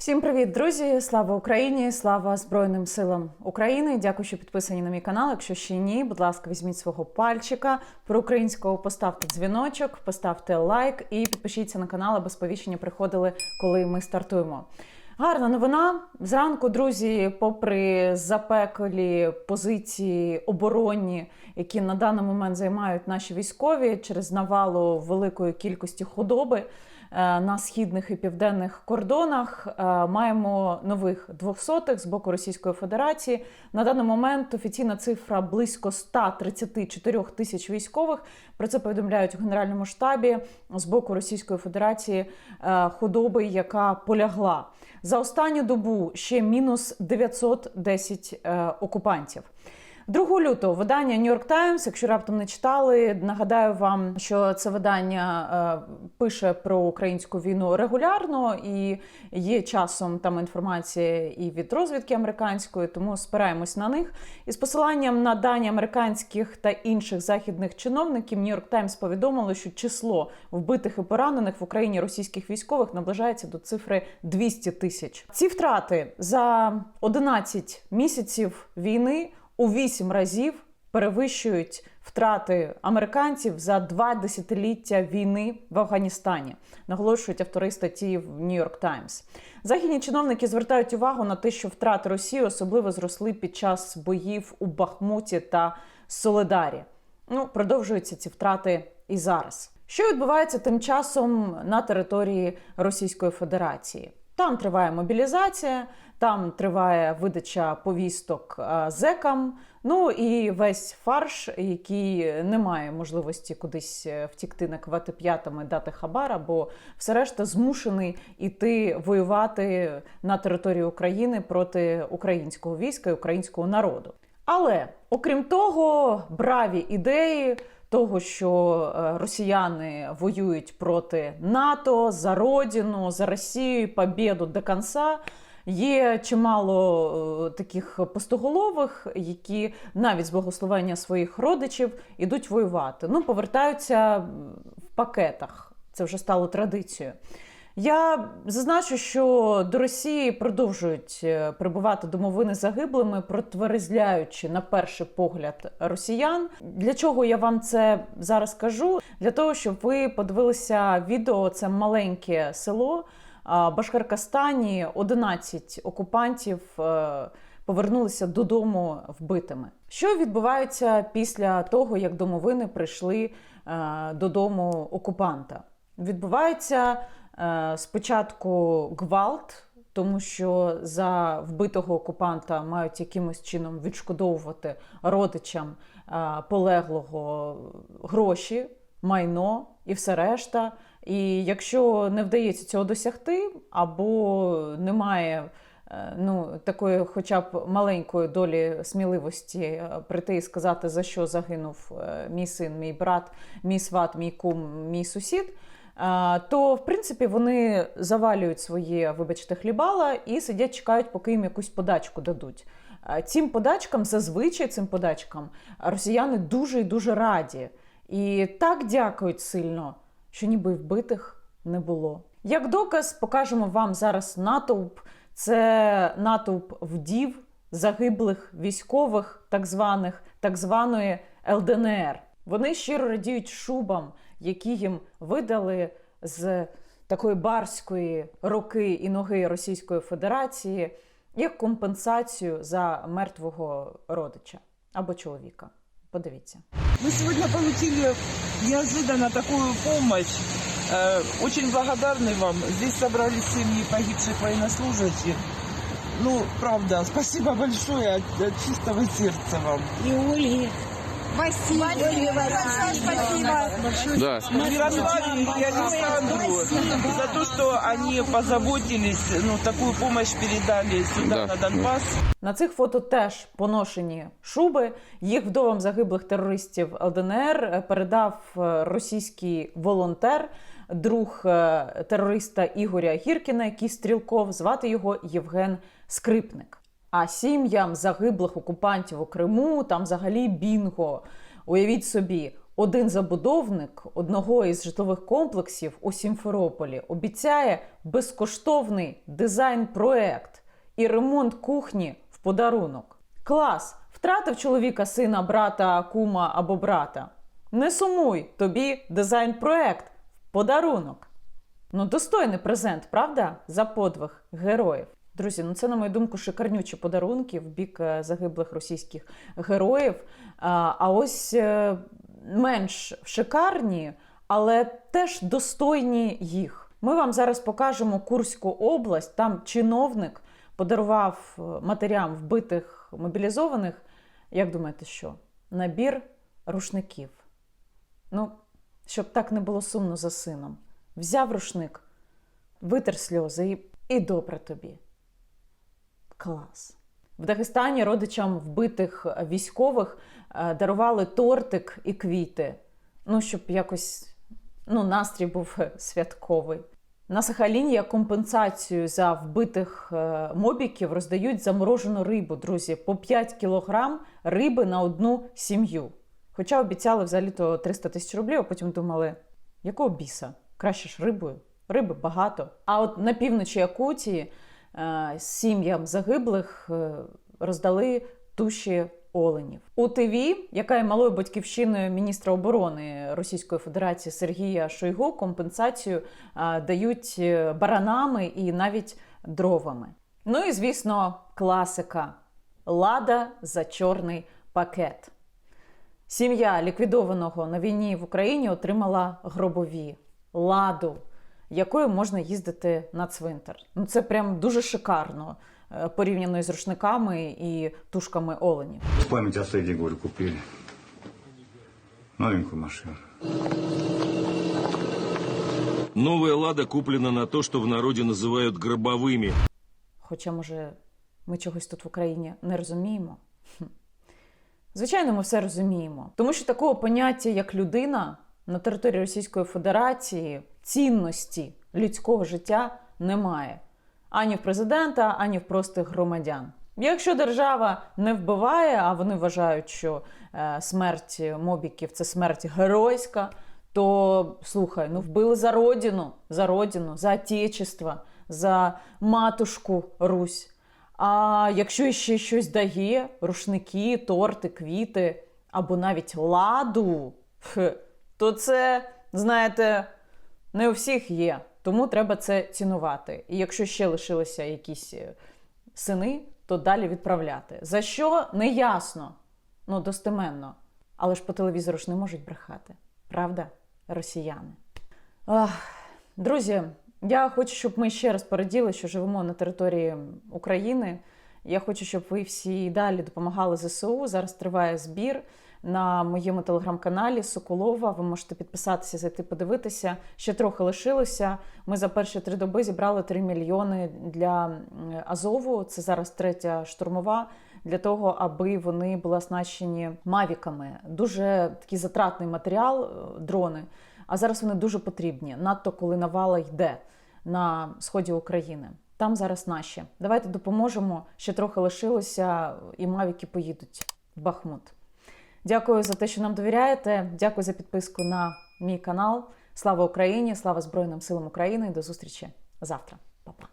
Всім привіт, друзі! Слава Україні! Слава Збройним силам України! Дякую, що підписані на мій канал. Якщо ще ні, будь ласка, візьміть свого пальчика про українського, поставте дзвіночок, поставте лайк і підпишіться на канал, аби сповіщення приходили, коли ми стартуємо. Гарна новина. Зранку, друзі, попри запеклі позиції оборонні, які на даний момент займають наші військові через навалу великої кількості худоби на східних і південних кордонах, е, маємо нових двохсотих з боку Російської Федерації. На даний момент офіційна цифра близько 134 тисяч військових. Про це повідомляють у Генеральному штабі з боку Російської Федерації е, худоби, яка полягла. За останню добу ще мінус 910 е, окупантів. 2 лютого видання York Times, якщо раптом не читали, нагадаю вам, що це видання е, пише про українську війну регулярно і є часом там інформація і від розвідки американської, тому спираємось на них. І з посиланням на дані американських та інших західних чиновників, York Times повідомило, що число вбитих і поранених в Україні російських військових наближається до цифри 200 тисяч. Ці втрати за 11 місяців війни у 8 разів перевищують втрати американців за два десятиліття війни в Афганістані, наголошують автори статті в York Times. Західні чиновники звертають увагу на те, що втрати Росії особливо зросли під час боїв у Бахмуті та Соледарі. Ну, продовжуються ці втрати і зараз. Що відбувається тим часом на території Російської Федерації? Там триває мобілізація, там триває видача повісток е, зекам. Ну і весь фарш, який не має можливості кудись е, втікти наквати п'ятами, дати хабар, бо все решта змушений іти воювати на території України проти українського війська і українського народу. Але окрім того, браві ідеї. Того, що е, росіяни воюють проти НАТО за родину, за Росію, побіду до кінця. Є чимало е, таких пустоголових, які навіть з благословення своїх родичів ідуть воювати. Ну, повертаються в пакетах. Це вже стало традицією. Я зазначу, що до Росії продовжують е, прибувати домовини загиблими, протверезляючи на перший погляд росіян. Для чого я вам це зараз кажу? Для того, щоб ви подивилися відео, це маленьке село. Башкаркастані 11 окупантів е, повернулися додому вбитими. Що відбувається після того, як домовини прийшли е, додому окупанта? Відбувається спочатку гвалт, тому що за вбитого окупанта мають якимось чином відшкодовувати родичам полеглого гроші, майно і все решта. І якщо не вдається цього досягти, або немає е, ну, такої, хоча б маленької долі сміливості е, прийти і сказати, за що загинув е, мій син, мій брат, мій сват, мій кум, мій сусід. То, в принципі, вони завалюють своє, вибачте, хлібала і сидять, чекають, поки їм якусь подачку дадуть. Цим подачкам, зазвичай цим подачкам, росіяни дуже і дуже раді. І так дякують сильно що ніби вбитих не було. Як доказ, покажемо вам зараз натовп. Це натовп вдів, загиблих військових, так званих, так званої ЛДНР. Вони щиро радіють шубам, які їм видали з такої барської руки і ноги Російської Федерації як компенсацію за мертвого родича або чоловіка. Подивіться. Мы сегодня получили неожиданно такую помощь. Э, Очень благодарны вам. Здесь собрались семьи погибших военнослужащих. Ну, правда, спасибо большое от, от чистого сердца вам. И Ольге. Ольге большое спасибо. Да, Ярославе и Александру за то, что они позаботились, ну, такую помощь передали сюда, Да. на Донбасс. На цих фото теж поношені шуби. Їх вдовам загиблих терористів ЛДНР передав е, російський волонтер, друг е, терориста Ігоря Гіркіна, який стрілков, звати його Євген Скрипник. А сім'ям загиблих окупантів у Криму там взагалі бінго. Уявіть собі, Один забудовник одного із житлових комплексів у Сімферополі обіцяє безкоштовний дизайн-проект і ремонт кухні в подарунок. Клас! Втратив чоловіка, сина, брата, кума або брата. Не сумуй, тобі дизайн-проект в подарунок. Ну, достойний презент, правда? За подвиг героїв. Друзі, ну це, на мою думку, шикарнючі подарунки в бік е, загиблих російських героїв. А, ось е, менш шикарні, але теж достойні їх. Ми вам зараз покажемо Курську область. Там чиновник подарував е, матерям вбитих мобілізованих. Як думаєте, що? Набір рушників. Ну, щоб так не було сумно за сином. Взяв рушник, витер сльози і, і добре тобі. Клас. В Дагестані родичам вбитих військових е, дарували тортик і квіти. Ну, щоб якось ну, настрій був святковий. На Сахаліні як компенсацію за вбитих е, мобіків роздають заморожену рибу, друзі, по 5 кілограм риби на одну сім'ю. Хоча обіцяли взагалі-то 300 тисяч рублів, а потім думали, якого біса? Краще ж рибою. Риби багато. А от на півночі Якутії сім'ям загиблих е, роздали туші оленів. У ТВ, яка є малою батьківщиною міністра оборони Російської Федерації Сергія Шойгу, компенсацію е, дають е, баранами і навіть дровами. Ну і звісно, класика: лада за чорний пакет. Сім'я ліквідованого на війні в Україні отримала гробові ладу, якою можна їздити на цвинтар. Ну це прям дуже шикарно е, порівняно із рушниками і тушками оленів. В память о Сэдди, говорю, купили. Новенькую машину. Новая «Лада» куплена на то, что в народе называют гробовыми. Хоча, може, ми чогось тут в Україні не розуміємо. Хм. Звичайно, ми все розуміємо. Тому що такого поняття, як людина на території Російської Федерації, цінності людського життя немає ані в президента, ані в простих громадян. Якщо держава не вбиває, а вони вважають, що е, смерть мобіків це смерть геройська, то слухай, ну вбили за родину, за родину, за отечество, за матушку Русь. А якщо ще щось дає, рушники, торти, квіти або навіть ладу, то це, знаєте, не у всіх є. Тому треба це цінувати. І якщо ще лишилися якісь е, сини, то далі відправляти. За що не ясно, ну достеменно. Але ж по телевізору ж не можуть брехати. Правда, росіяни? Ах, друзі, я хочу, щоб ми ще раз пораділи, що живемо на території України. Я хочу, щоб ви всі далі допомагали ЗСУ. Зараз триває збір на моєму телеграм-каналі Соколова. Ви можете підписатися, зайти подивитися. Ще трохи лишилося. Ми за перші три доби зібрали 3 мільйони для Азову. Це зараз третя штурмова. Для того, аби вони були оснащені мавіками. Дуже такий затратний матеріал, е, дрони. А зараз вони дуже потрібні, надто коли навала йде на сході України. Там зараз наші. Давайте допоможемо. Ще трохи лишилося, і мавіки поїдуть в Бахмут. Дякую за те, що нам довіряєте. Дякую за підписку на мій канал. Слава Україні! Слава Збройним силам України! До зустрічі завтра. Па-па!